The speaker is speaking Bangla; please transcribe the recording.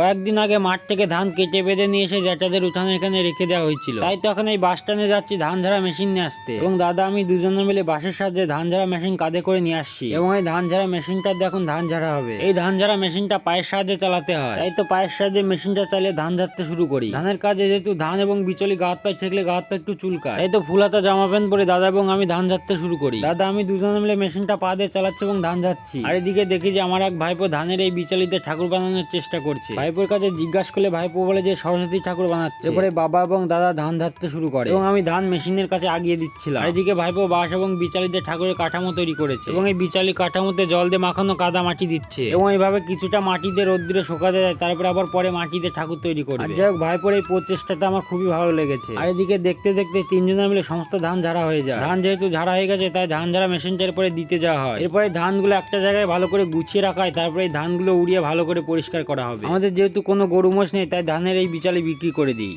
কয়েকদিন আগে মাঠ থেকে ধান কেটে বেঁধে নিয়ে এসে জ্যাঠাদের উঠানে এখানে রেখে দেওয়া হয়েছিল। তাই তো এখন এই বাস স্ট্যান্ডে যাচ্ছি ধান ঝাড়া মেশিন নিয়ে আসতে। এবং দাদা, আমি দুজনে মিলে বাসের সাহায্যে ধান ঝাড়া মেশিন কাঁধে করে নিয়ে আসছি। এবং এই ধান ঝাড়া মেশিনটা দিয়ে এখন ধান ঝাড়া হবে। এই ধান ঝাড়া মেশিনটা পায়ের সাহায্যে চালাতে হয়। তাই তো পায়ের সাহায্যে মেশিনটা চালিয়ে ধান ঝাড়তে শুরু করি। ধানের কাজে যেহেতু ধান এবং বিচলি গাত পায়ে ঠেকলে গাত পায়ে একটু চুলকা তাই তো ফুলাতা জামা প্যান্ট পরে দাদা এবং আমি ধান ঝাড়তে শুরু করি। দাদা, আমি দুজনে মিলে মেশিনটা পা দিয়ে চালাচ্ছি এবং ধান যাচ্ছি আর এদিকে দেখি যে আমার এক ভাইপো ধানের এই বিচালিতে ঠাকুর বানানোর চেষ্টা করছে। ভাইপোর কাছে জিজ্ঞাসা করলে ভাইপো বলে যে সরস্বতী ঠাকুর বানাচ্ছে। এরপরে বাবা এবং দাদা ধান ধারতে শুরু করে। এবং আমি ধান মেশিনের কাছে আগিয়ে দিচ্ছিলাম। আর এদিকে ভাইপো বাঁশ এবং বিচালিতে ঠাকুরের কাঠামো তৈরি করেছে। এবং এই বিচালি কাঠামোতে জল দিয়ে মাখানো কাদা মাটি দিচ্ছে। এবং এইভাবে কিছুটা মাটি দিয়ে রোদ্রে শোকাতে যায় তারপরে আবার পরে মাটি দিয়ে ঠাকুর তৈরি করে যাই হোক ভাইপোর এই প্রচেষ্টাটা আমার খুবই ভালো লেগেছে। আর এদিকে দেখতে দেখতে তিনজনে মিলে সমস্ত ধান ঝাড়া হয়ে যায়। ধান যেহেতু ঝাড়া হয়ে গেছে তাই ধান ঝাড়া মেশিনটার পরে দিতে যাওয়া হয়। এরপরে ধানগুলো একটা জায়গায় ভালো করে গুছিয়ে রাখা হয় তারপরে এই ধানগুলো উড়িয়ে ভালো করে পরিষ্কার করা হবে। আমাদের যেহেতু কোনো গরু মোষ নেই তাই ধানের এই বিচালি বিক্রি করে দিই।